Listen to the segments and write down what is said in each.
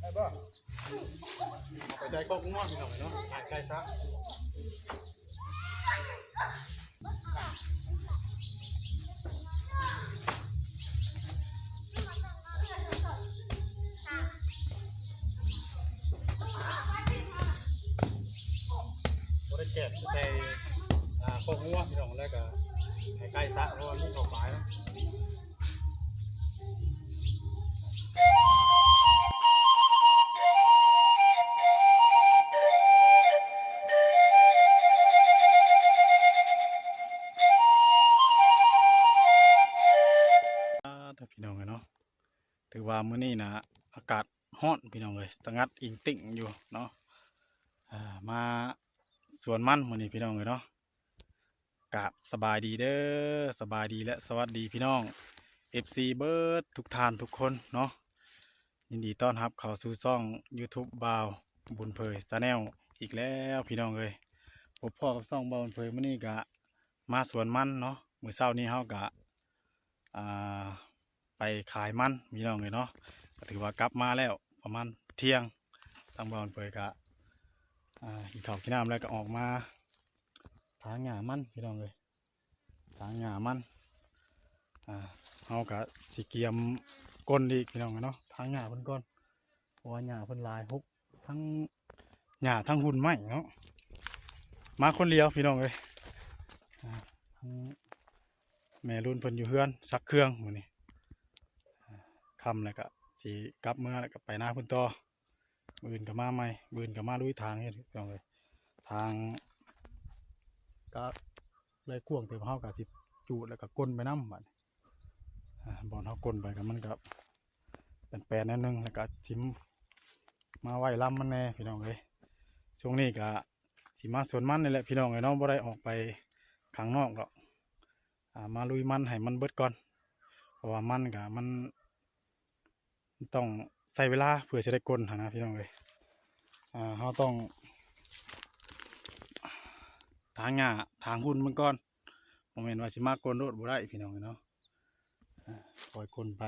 ได้ป่ะไปใจก็ง่วงพี่น้องเนาะถ่ายไกลซะ บริเก็บใส่อ่าโคกงัวพี่น้องแล้วก็ให้ใกล้สะเพราะว่ามีเขาปลายเนาะอ่าถ้าพี่น้องเลยเนาะถือว่ามื้อนี้นะอากาศร้อนพี่น้องเลยสงัดอิงติ่งอยู่เนาะมา สวนมันมือนี้พี่น้องเลยเนาะกาบสบายดีเด้อสบายดีและสวัสดีพี่น้อง FC เบิร์ดทุกท่านทุกคนเนาะยินดีต้อนรับเข้าสู่ช่อง YouTube บาวบุญเผยตาแนลอีกแล้วพี่น้องเลยพบพ่อกับช่องบาวบุญเผยมื้อนี้ก็มาสวนมันเนาะมือเช้านี้เฮาก็อ่าไปขายมันพี่น้องเลยเนาะถือว่ากลับมาแล้วประมาณเที่ยงทางบ้านเปิดกะ อ่ากินข้าวกินน้ำแล้วก็ออกมาทางหญ้ามันพี่น้องเลยทางหญ้ามันอ่าเอากะสิเกียมก้นอีกพี่น้องเนาะทางหญ้าเพิ่นก้นเพราะว่าหญ้าเพิ่นลายฮุกทั้งหญ้าทั้งหุ่นไม้เนาะมาคนเดียวพี่น้องเลยอ่าแม่รุ่นเพิ่นอยู่เฮือนซักเครื่องมื้อนี้คำแล้วก็สิกลับเมื่อแล้วก็ไปหน้าเพิ่นต่อ มื้อนก็มาใหม่มื้อนก็มาลุยทางเฮ็ดพี่น้องเอ้ยทาง ก็เลยกวงเต็มเฮาก็สิจูดแล้วก็ก้นไปน้ำบัดนี้อ่าบ่อนเฮาก้นไปก็มันก็เป็นแปลนนิดนึงแล้วก็ทิมมาไว้ลำมันแน่พี่น้องเอ้ยช่วงนี้ก็สิมาสวนมันนี่แหละพี่น้องเอ้ยเนาะบ่ได้ออกไปข้างนอกหรอกอ่ามาลุยมันให้มันเบิดก่อน เพราะว่ามันกะมันมันต้อง ใส่เวลาเพื่อจะได้กลนนะพี่น้องเลยอ่าเราต้อง ทางหญ้าทางหุ่นมันก่อนโมเมนว่าสิมากกลนโดดบ่ได้พี่น้องเนาะปล่อยกลนไป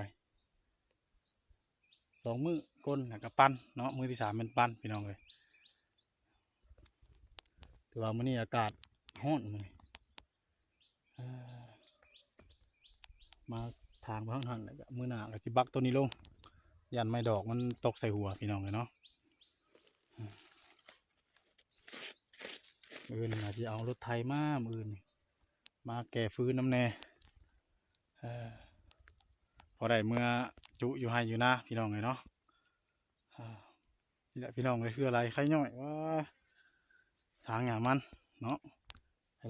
สองมือกลนแล้วก็ปั้นเนาะมือที่สามเป็นปั้นพี่น้องเลยถือว่ามื้อนี้อากาศร้อนมื้อนี้เอ่มาทางพังหันแล้วก็มือหนาก็สิบักตัวนี้ลง ยันไม่ดอกมันตกใส่หัวพี่น้องเลยเนาะอืมมือนี่อาจจะเอารถไทยมามือนี่มาแก่ฟื้นน้ำแน่พอได้เมื่อจุอยู่ให้อยู่นะพี่น้องเลยเนาะนี่แหละพี่น้องเลยคืออะไรใครย่อยว่าทางหยามันเนาะ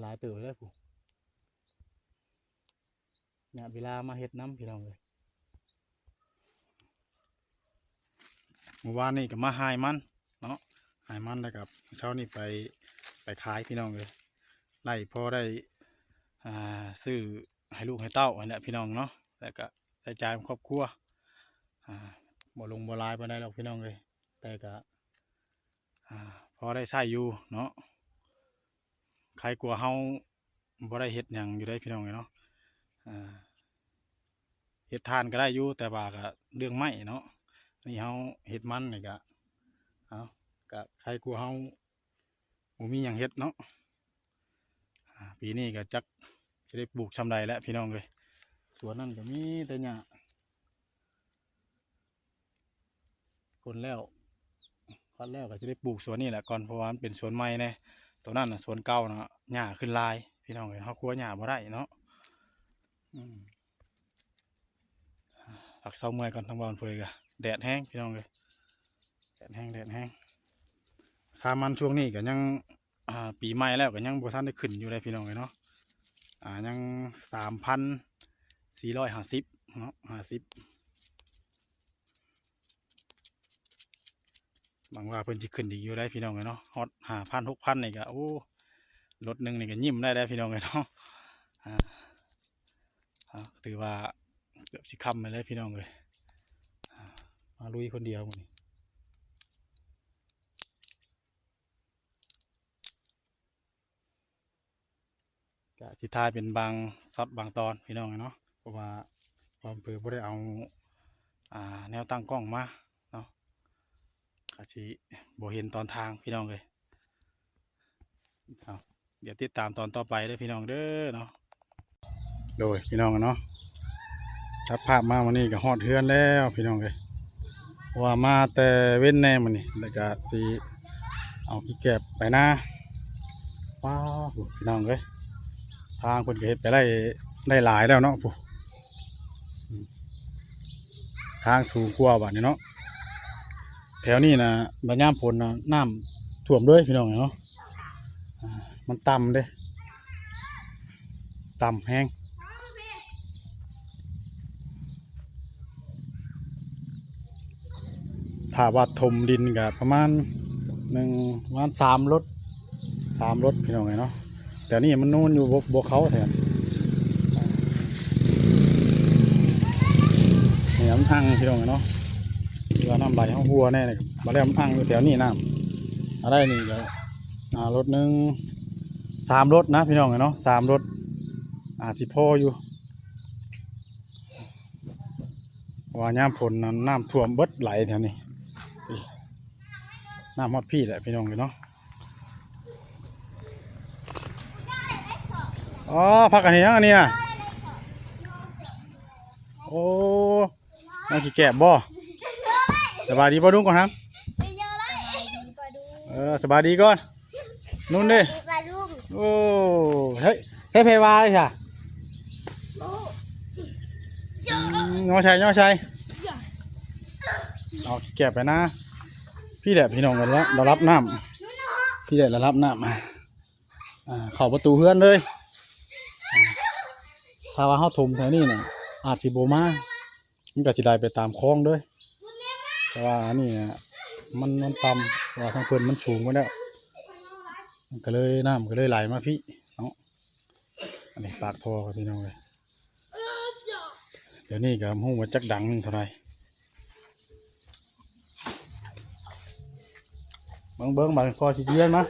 หลายเตื่นเลยผู้เนี่ยเวลามาเฮ็ดน้ำพี่น้องเลย มื่อวานนี่ก็มาหายมันเนาะหายมันแล้วกับเช้านี่ไปไปขายพี่น้องเลยไล่พอได้อ่าซื้อให้ลูกให้เต้าอันนี้พี่น้องเนาะแต่ก็ใส่ใจายครอบครัวอ่าบ่ลงบ่ลายปานใดหรอกพี่น้องเลยแต่ก็อ่าพอได้ใช้อยู่เนาะใครกลัวเฮาบ่ได้เฮ็ดหยังอยู่ได้พี่น้องเลยเนาะเห็ดทานก็ได้อยู่แต่ว่าก็เรื่องไม้เนาะ นี่เฮาเห็ดมันนี่ก็เอาก็ใครกลัวเฮาบ่มีหยังเฮ็ดเนาะปีนี้ก็จักจะได้ปลูกชำใดแล้วพี่น้องเลยสวนนั่นก็มีแต่หญ้าคนแล้วพัดแล้วก็จะได้ปลูกสวนนี่แหละก่อนเพราะว่ามันเป็นสวนใหม่แน่ตัวนั้นน่ะสวนเก่านะหญ้าขึ้นลาย พี่น้องเลยเฮากลัวหญ้าบ่ได้เนาะอืมผักเสาเมื่อยก่อนทางบอลเฟยกะ แดดแห้งพี่น้องเลยแดดแห้งแดดแห้งคามันช่วงนี้ก็ยังอ่าปีใหม่แล้วก็ยังบ่ทันได้ขึ้นอยู่เลยพี่น้องเลยเนาะอ่ายังสามพันสี่ร้อยห้าสิบเนาะห้าสิบบางว่าเพิ่นจะขึ้นดีกอยู่ได้พี่น้องเลยเนาะฮอตห้าพันหกพันนี่ก็โอ้รถหนึ่งนี่ก็ยิ้มได้แล้พี่น้องเลยเนาะอ่าถือว่าเกือบสิคำไปเลยพี่น้องเลย มาลุยคนเดียวมันก็ที่ทายเป็นบางซัดบางตอนพี่น้องเลยเนาะเพราะว่าความเพื่อบ่ได้เอาอ่าแนวตั้งกล้องมาเนาะก็สิบ่เห็นตอนทางพี่น้องเลยเอาเดี๋ยวติดตามตอนต่อไปเด้พี่น้องเด้อเนาะโดยพี่น้องเนาะจับภาพมาวันนี้ก็ฮอดเฮือนแล้วพี่น้องเลย ว่ามาแต่เว้นแน่มันนี่แล้วก็สิเอาขี้แกบไปน้าว้าวพี่น้องเลยทางเพิ่นเฮ็ดไปได้ได้หลายแล้วเนาะผู้ทางสูงกว่าบัดนี้เนาะแถวนี้นะบัดยามฝนนะน้ำท่วมเลยพี่น้องเนาะมันต่ำเด้ต่ำแห้ง ถ้าว่าถมดินกับประมาณหนึ่งประมาณสามรถสามรถพี่น้องไงเนาะแต่นี่มันนู่นอยู่บกบกเขาแทนนี่มันอังพี่น้องไงเนาะเรือน้ำไหลห้องหัวแน่เลยมาแล้วมันอังอยู่แถวนี้น้ำอะไรนี่ก็อ่ารถหนึ่งสามรถนะพี่น้องไงเนาะสามรถอาจสิพ่ออยู่ว่ายนนั้นน้ำท่วมเบิดไหลแถวนี้ น้ำฮอดพี่แหละพี่น้องเลยเนาะอ๋อพักอันนี้ยังอันนี้นะโอ้ยังขี้แกะบ่สบายดีป่ะดุ้งก่อนครับไปเยอะเลยปลาดุกเออสบายดีก่อนนุ่นดิปลาดุกโอ้เฮ้ยเฮ้ยเพวาเลยค่ะน้องชายน้องชาย เอาเก็บไปนะ พี่แหละพี่น้องกันแล้วเรารับน้ำพี่แหละเรารับน้ำอ่าเข้าประตูเฮือนเลยอ่าถ้าว่าเขาถมแถวนี้น่ะอาจสิโบมามันก็สิได้ไปตามคลองด้วยแต่ว่านี่มันมันต่ำว่าทางเพิ่อนมันสูงกว่าแล้วก็เลยน้ำก็เลยไหลมาพี่เนาะอันนี้ปากทอครับพี่น้องเลยเดี๋ยวนี้ก็หูว่าจักดังหนึ่งเท่าไหร่ เบิ้งเบิ้งบางพอสิเยือนมา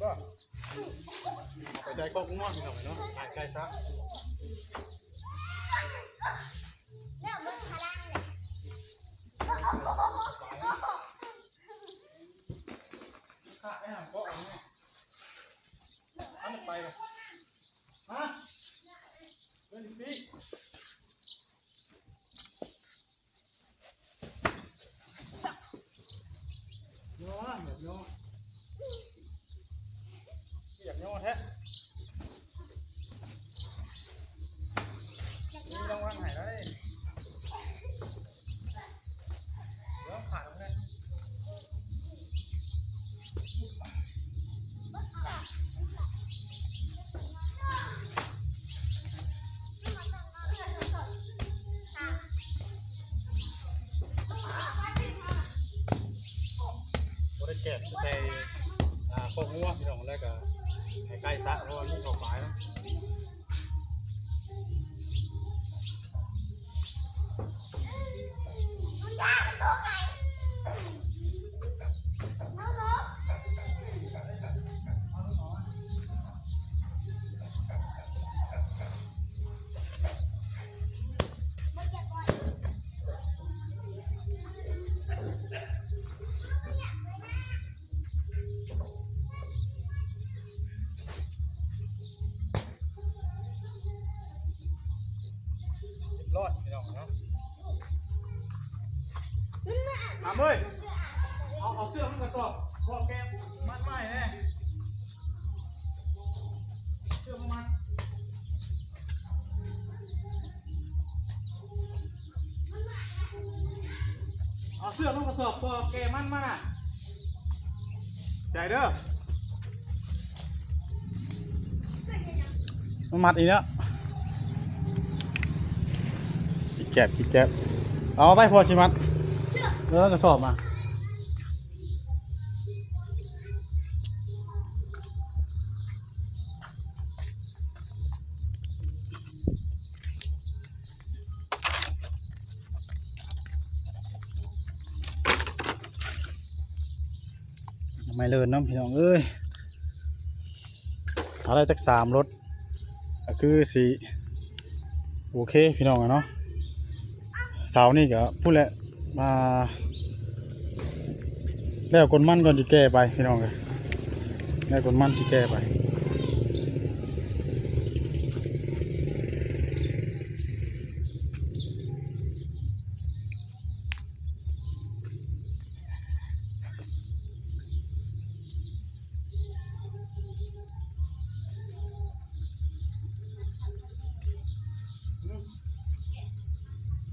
ได้ป่ะไปใจคอกง่วงพี่น้องเนาะถ่ายใกล้ซะเนี่ยมันพลังเลยข้าไอ้ห่างก็เอาเนี่ยเอามันไปเลยฮะเดินปีโย่นะแบบโดใส่โคกงัวพี่น้องแล้วก็ให้ใกล้สะเพราะว่ามีข้าวปลายเนาะ รอดพี่องนาะทำเลยเอาเอาเสื้อมันกระสอบพอแกมัดไม้แน่เสื้อมันเอาเสื้อมันกระสอบพอแกมัดมาน่ะใจเด้อมันมัดอีกแล้ว แกบอีกแกบเอาไปพอชิมัดแล้วกระสอบมาไม่เลินน้ำพี่น้องเอ้ยอะไรจากสามรถก็คือสีโอเค พี่น้องอะเนาะเสาวนี่ก็พูดแหละมาแล้วคนมั่นก่อนจะแก้ไปพี่น้องเลยแล้วคนมั่นจะแก้ไป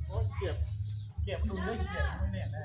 โอ้ยเก็บเก็บดูเลยเก็บไม่เนี่ยแน่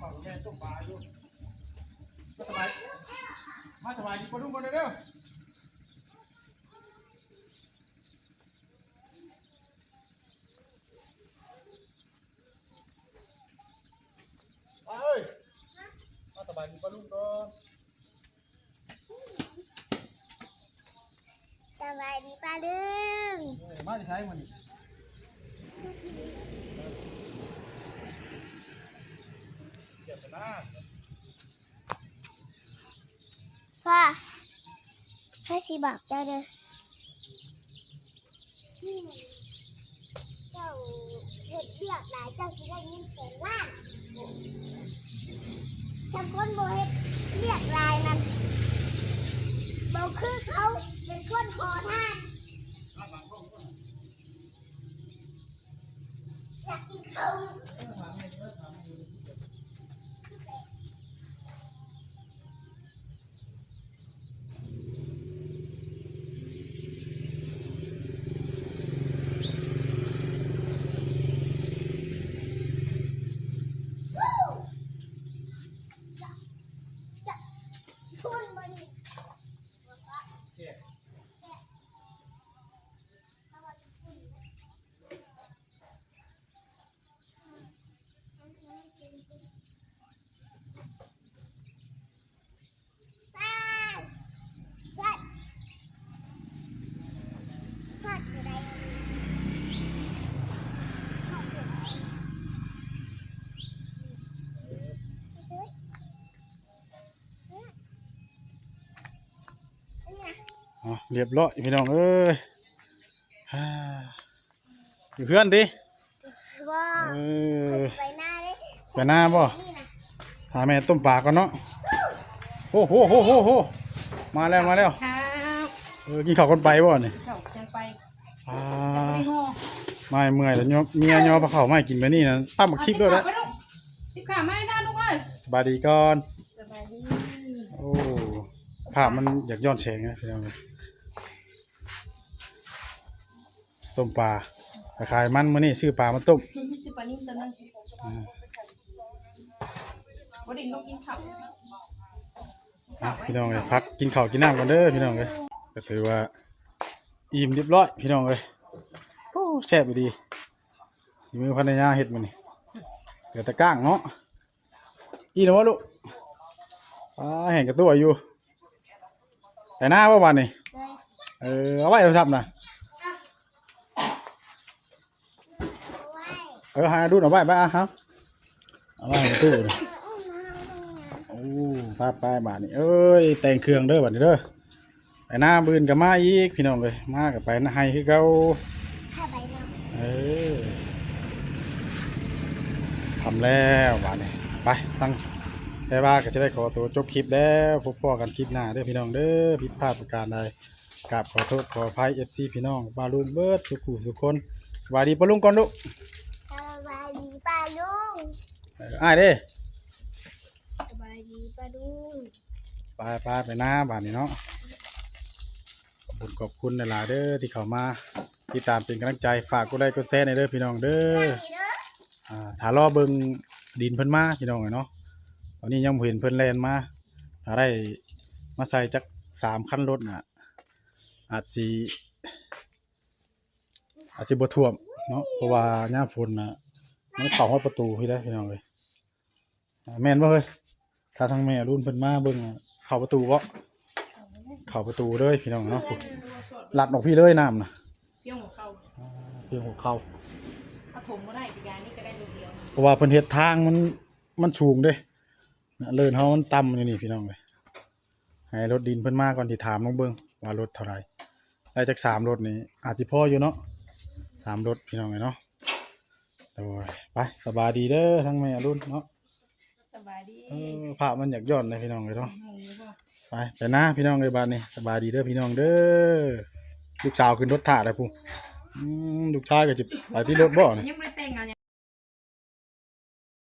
ฝั่งแม่ต้มปลาอยู่มาสบาย มาสบายดีปลาดุกคนเด้อมาเอ้ยมาสบายดีปลาดุกก่อนสบายดีป้าเอ้ยมาจะใช้มันนี่เก็บไปนะพ่อให้สิบอกเจ้าเด้อเจ้าเห็ดเบียกหลายเจ้าสิได้ยินเสียงล้าจำคนโบเห็ดเบียกหลายนั่นเบคือเขาเป็นคนขอทานอยากกินเขาว คุณบริ เก็บ อะ เรียบร้อยพี่น้องเอ้ยฮ่าอยู่เพื่อนดิว่าเออไปหน้าเลยไปหน้าบ่นี่นะถามแม่ต้มปลาก่อนเนาะโอ้โหโหโหโหมาแล้วมาแล้วครับเออกินข้าวคนไปบ่เนี่ยเข้าจังไปอ่าไม่งอไม่เมื่อยแล้วยอเมียยอปลาเข่าไม่กินไปนี่นะตั้มบักชิปด้วยนะไปลูกทิปขาไม่ได้ลูกเอ้ยสบายดีก่อนสบายดีโอ้ภาพมันอยากย้อนแสงนะพี่น้อง ต้มปลาขายมันมื้อนี้ซื้อปลามาต้มสิปานิ่มตัวนึงบดินลูกกินข้าวอะพี่น้องเลยพักกินข้าวกินน้ำกันเด้อพี่น้องเลยก็ถือว่าอิ่มเรียบร้อยพี่น้องเลยโอ้แซ่บดีสีมือภรรยาเฮ็ดมันนี่เดี๋ยวแต่ก้างเนาะอีนะวะลูกอ่าเห็นกระตัวอยู่แต่หน้าว่าวันนี่เลยเออเอาไว้เอาทำนะ เอาไว้ เออหาดูหน่อยไว้ไปอะครับเอาไว้ในตู้นี่เอาน้ำโอ้ป้าป้าบาทนี่เอ้ยแต่งเครื่องเด้อบัดนี้เด้อไปหน้าบืนกับมาอีกพี่น้องเลยมากับไปนะให้คือเก้าใบน้ำเออทำแล้วบาทนี้ไปตั้งแต่ว่าก็จะได้ขอตัวจบคลิปแล้วพบพ่อกันคลิปหน้าเด้อพี่น้องเด้อผิดพลาดประการใดกราบขอโทษขออภัยเอฟซีพี่น้องบาลุงเบิร์ดสุขุสุคนสวัสดีปะลุงก่อนลูก สบายดีป้าลุง เอออ้ายเด้สบายดีป้าลุงไปไปไปหน้าบาทนี้เนาะขอบคุณขอบคุณหลายๆเด้อที่เข้ามาที่ตามเป็นกำลังใจฝากกดไลค์กดแชร์ในอยเด้อพี่น้องเด้อดีเด้ออ่าถ้ารอเบิ่งดินเพิ่นมาพี่น้องเอ้ยเนาะตอนนี้ยังบ่เห็นเพิ่นแล่นมาถ้าได้มาใส่จักสามคันรถน่ะ อาจสิอาจสิบ่ท่วมเนาะเพราะว่าหน้าฝนน่ะ มันเข้าฮอดประตูพี่ได้อพี่น้องเอ้ยอ่าแม่นบ่เฮ้ยถ้าทางแม่รุ่นเพิ่นมาเบิ่งอะเข้าประตูบ่เข้าประตูเลยพี่น้องเนาะลัดออกพี่เลยน้ำน่ะเพียงหัวเข่าเพียงหัวเข่าถ้าถมก็ได้ปีกานี่ก็ได้ลูกเดียวเพราะว่าเพิ่นเฮ็ดทางมันมันสูงเด้นะเลินเฮามันต่ำอยู่นี่พี่น้องเอ้ยให้รถดินเพิ่นมาก่อนสิถามลองเบิ่งว่ารถเท่าไหร่ได้จากสามรถนี่อาจสิพออยู่เนาะสามรถพี่น้องเอ้ยเนาะ โดยไปสบายดีเด้อทั้งแม่รุ่นเนาะสบายดีเออภาพมันอยากย้อนเลยพี่น้องเอ้ยเนาะหมูป่ะไปไปนะพี่น้องเอ้ยบาดนี้สบายดีเด้อพี่น้องเด้อลูกสาวขึ้นรถถ่าได้พุ่นอืมลูกชายก็สิไปที่รถบ่เนี่ยยังไม่ได้แต่งงาน